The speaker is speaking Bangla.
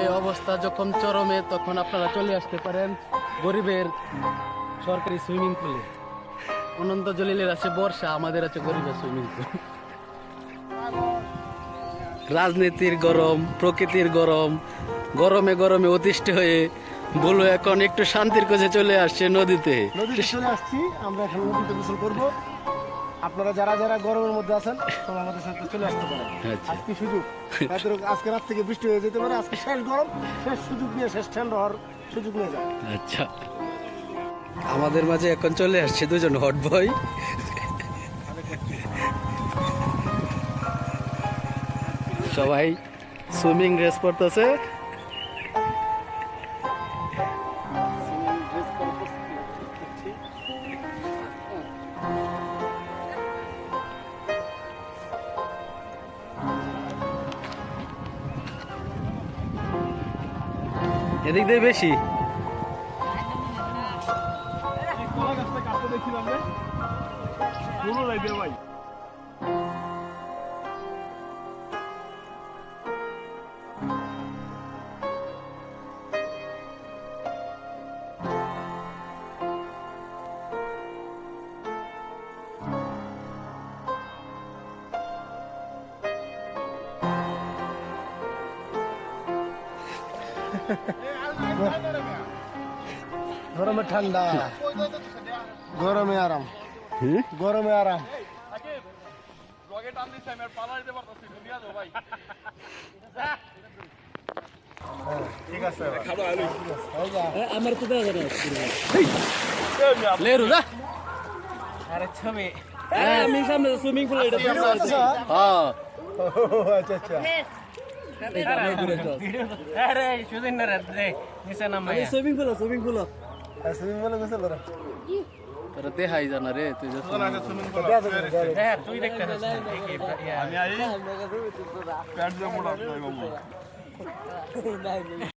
এই অবস্থা যখন চরমে, তখন আপনারা চলে আসতে পারেন গরিবের সরকারি সুইমিং পুলে। অনন্ত জলিলের আছে বর্ষা, আমাদের আছে গরিবের সুইমিং পুল। রাজনীতির গরম, প্রকৃতির গরম, গরমে গরমে অতিষ্ঠ হয়ে বলো এখন একটু শান্তির কাছে চলে আসছে নদীতে। নদীতে চলে আসছি, আমরা এখন নদীতে গোসল করব। আপনারা যারা যারা গরমের মধ্যে আছেন সবাই আমাদের সাথে চলে আসতে পারেন। আচ্ছা। আজকে সুযোগ। হয়তো আজকে রাত থেকে বৃষ্টি হয়ে যেতে পারে আজকে শেষ গরম শেষ সুযোগ নিয়ে শেষ ঠান্ডা হওয়ার সুযোগ নিয়ে যান। আচ্ছা। আমাদের মাঝে এখন চলে আসছে দুজন হট বয় সবাই সুইমিং ড্রেস পরতেছে। এদিক দিয়ে বেশি। গরমে ঠান্ডা। গরমে আরাম। হুম? গরমে আরাম। ঠিক আছে আমার তো লেরু না আরে ছবি আমি সামনে সুইমিং পুল এটা আচ্ছা আচ্ছা। আরে সুদিন না রে নিচে নামাই swimming pool swimming pool swimming বলে গোসল করো তোরা দেখাই জানা রে তুই যে swimming pool। দেয়া যাবে না, দেয়া যাবে না। হ্যাঁ তুই দেখতে আমি